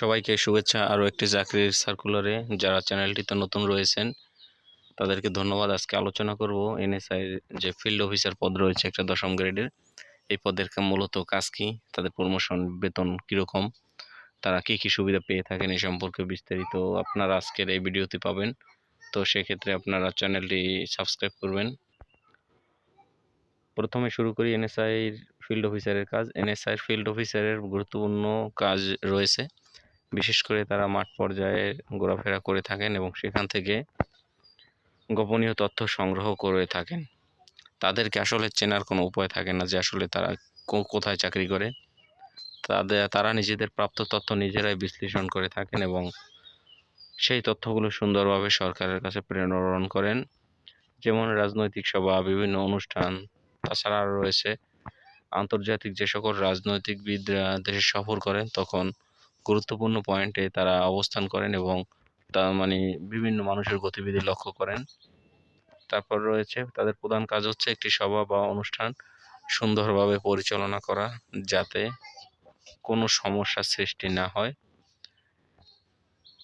সবাইকে শুভেচ্ছা, আরও একটি চাকরির সার্কুলারে যারা চ্যানেলটিতে নতুন রয়েছেন, তাদেরকে ধন্যবাদ। আজকে আলোচনা করব এনএসআই যে ফিল্ড অফিসার পদ রয়েছে একটা দশম গ্রেডের এই পদেরকে মূলত কাজ কি? তাদের প্রমোশন বেতন কীরকম? তারা কী কী সুবিধা পেয়ে থাকেন এই সম্পর্কে বিস্তারিত আপনারা আজকের এই ভিডিওতে পাবেন। তো সেক্ষেত্রে আপনারা চ্যানেলটি সাবস্ক্রাইব করবেন। প্রথমে শুরু করি এনএসআই ফিল্ড অফিসারের কাজ। এনএসআই ফিল্ড অফিসারের গুরুত্বপূর্ণ কাজ রয়েছে। বিশেষ করে তারা মাঠ পর্যায়ে ঘোরাফেরা করে থাকেন এবং সেখান থেকে গোপনীয় তথ্য সংগ্রহ করে থাকেন। তাদেরকে আসলে চেনার কোনো উপায় থাকে না যে আসলে তারা কোথায় চাকরি করে। তাদের তারা নিজেদের প্রাপ্ত তথ্য নিজেরাই বিশ্লেষণ করে থাকেন এবং সেই তথ্যগুলো সুন্দরভাবে সরকারের কাছে প্রেরণ করেন। যেমন রাজনৈতিক সভা, বিভিন্ন অনুষ্ঠান, তাছাড়া আরও রয়েছে। আন্তর্জাতিক যে সকল রাজনৈতিকবিদরা দেশে সফর করেন, তখন গুরুত্বপূর্ণ পয়েন্টে তারা অবস্থান করেন এবং তা মানে বিভিন্ন মানুষের গতিবিধি লক্ষ্য করেন। তারপর রয়েছে, তাদের প্রধান কাজ হচ্ছে একটি সভা বা অনুষ্ঠান সুন্দরভাবে পরিচালনা করা যাতে কোনো সমস্যার সৃষ্টি না হয়।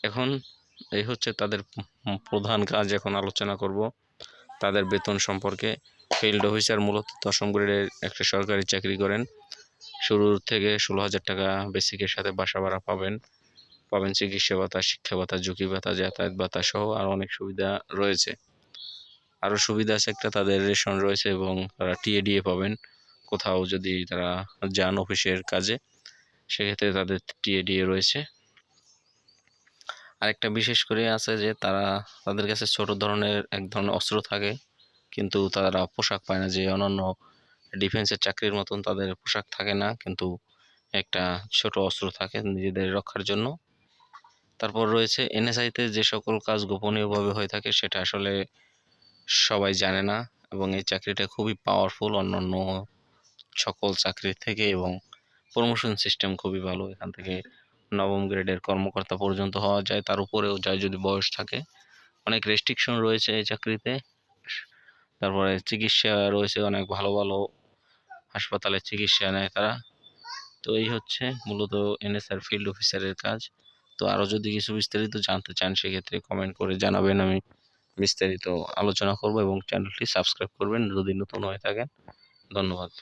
এখন এই হচ্ছে তাদের প্রধান কাজ। এখন আলোচনা করব তাদের বেতন সম্পর্কে। ফিল্ড অফিসার মূলত দশম গ্রেডের একটা সরকারি চাকরি করেন। শুরুর থেকে ষোলো হাজার টাকা বেসিকের সাথে বাসা ভাড়া পাবেন। পাবেন চিকিৎসা ভাতা, শিক্ষা ভাতা, ঝুঁকি ভাতা, যাতায়াত ভাতা সহ আরও অনেক সুবিধা রয়েছে। আরও সুবিধা আছে একটা, তাদের রেশন রয়েছে এবং তারা টিএডিএ পাবেন। কোথাও যদি তারা যান অফিসের কাজে, সেক্ষেত্রে তাদের টিএডিএ রয়েছে। আরেকটা বিশেষ করে আছে যে, তারা তাদের কাছে ছোট ধরনের এক ধরনের অস্ত্র থাকে, কিন্তু তারা পোশাক পায় না যে অন্যান্য ডিফেন্সের চাকরির মতন তাদের পোশাক থাকে না, কিন্তু একটা ছোট অস্ত্র থাকে নিজেদের রক্ষার জন্য। তারপর রয়েছে এনএসআইতে যে সকল কাজ গোপনীয়ভাবে হয়ে থাকে সেটা আসলে সবাই জানে না এবং এই চাকরিটা খুবই পাওয়ারফুল অন্যান্য সকল চাকরির থেকে এবং প্রমোশন সিস্টেম খুবই ভালো। এখান থেকে নবম গ্রেডের কর্মকর্তা পর্যন্ত হওয়া যায়, তার উপরেও যায় যদি বয়স থাকে। অনেক রেস্ট্রিকশন রয়েছে এই চাকরিতে। তারপরে চিকিৎসা রয়েছে অনেক ভালো ভালো হাসপাতালে চিকিৎসা নেয় তারা। তো এই হচ্ছে মূলত এনএসআর ফিল্ড অফিসারের কাজ। তো আরও যদি কিছু বিস্তারিত জানতে চান, সেক্ষেত্রে কমেন্ট করে জানাবেন। আমি বিস্তারিত আলোচনা করব এবং চ্যানেলটি সাবস্ক্রাইব করবেন যদি নতুন হয়ে থাকেন। ধন্যবাদ।